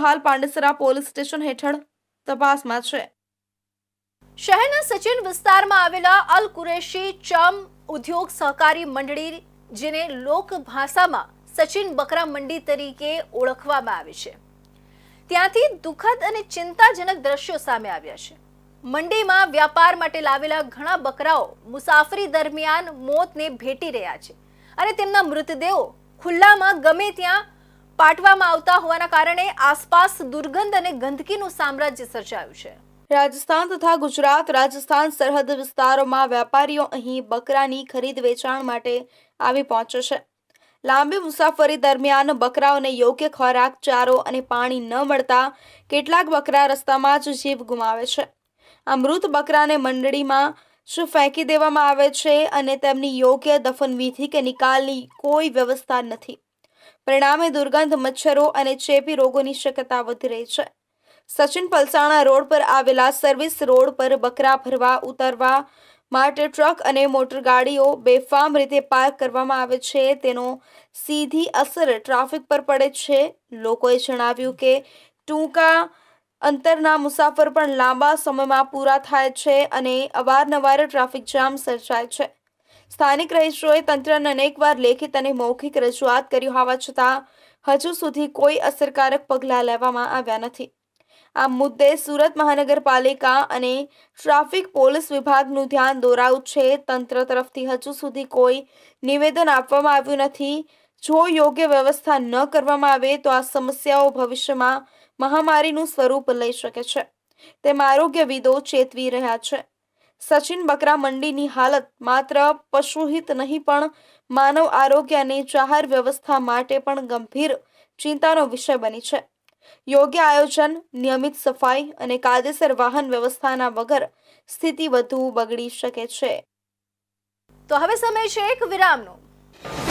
હાલ Pandesara police station હેઠળ તપાસમાં છે. શહેરના સચિન વિસ્તારમાં આવેલા અલ કુરેશી ચમ ઉદ્યોગ સહકારી મંડળી જેને લોક ભાષામાં સચિન બકરા મંડી તરીકે ઓળખવામાં આવે છે. ત્યાંથી દુઃખદ અને ચિંતાજનક દ્રશ્યો સામે આવ્યા છે. મંડીમાં વ્યાપાર માટે લાવેલા ઘણા બકરાઓ મુસાફરી દરમિયાન મોતને ભેટી રહ્યા છે અને તેમના મૃતદેહો ખુલ્લામાં ગમે ત્યાં પાટવામાં આવતા હોવાના કારણે આસપાસ દુર્ગંધ અને ગંદકીનું સામ્રાજ્ય સર્જાયું છે. રાજસ્થાન તથા ગુજરાત, રાજસ્થાન સરહદ વિસ્તારોમાં વેપારીઓ અહીં બકરાની ખરીદ વેચાણ માટે આવી પહોંચે છે. લાંબી મુસાફરી દરમિયાન બકરાઓને યોગ્ય ખોરાક, ચારો અને પાણી ન મળતા કેટલાક બકરા રસ્તામાં જ જીવ ગુમાવે છે. આ મૃત બકરાને મંડળીમાં જ ફેંકી દેવામાં આવે છે અને તેમની યોગ્ય દફનવિધિ કે નિકાલની કોઈ વ્યવસ્થા નથી. પરિણામે દુર્ગંધ, મચ્છરો અને ચેપી રોગોની શક્યતા વધી રહી છે. સચિન પલસાણા રોડ પર આવેલા સર્વિસ રોડ પર બકરા ભરવા, ઉતરવા માટે ટ્રક અને મોટરગાડીઓ બેફામ રીતે પાર્ક કરવામાં આવે છે. તેનો સીધી અસર ટ્રાફિક પર પડે છે. લોકોએ જણાવ્યું કે ટૂંકા અંતરના મુસાફર પણ લાંબા સમયમાં પૂરા થાય છે અને અવારનવાર ટ્રાફિક જામ સર્જાય છે. સ્થાનિક રહીશોએ તંત્રને અનેકવાર લેખિત અને મૌખિક રજૂઆત કરી હોવા છતાં, હજુ સુધી કોઈ અસરકારક પગલાં લેવામાં આવ્યા નથી. આ મુદ્દે સુરત મહાનગરપાલિકા અને ટ્રાફિક પોલીસ વિભાગનું ધ્યાન દોરાયું છે. તંત્ર તરફથી હજુ સુધી કોઈ નિવેદન આપવામાં આવ્યું નથી. જો યોગ્ય વ્યવસ્થા ન કરવામાં આવે, તો આ સમસ્યાઓ ભવિષ્યમાં મહામારીનું સ્વરૂપ લઈ શકે છે. તેમ આરોગ્યવિદો ચેતવી રહ્યા છે. સચિન બકરા મંડીની હાલત માત્ર પશુહિત નહીં, પણ માનવ આરોગ્ય અને જાહેર વ્યવસ્થા માટે પણ ગંભીર ચિંતાનો વિષય બની છે. યોગ્ય આયોજન, નિયમિત સફાઈ અને કાયદેસર વાહન વ્યવસ્થાના વગર સ્થિતિ વધુ બગડી શકે છે. તો હવે સમય છે એક વિરામનો.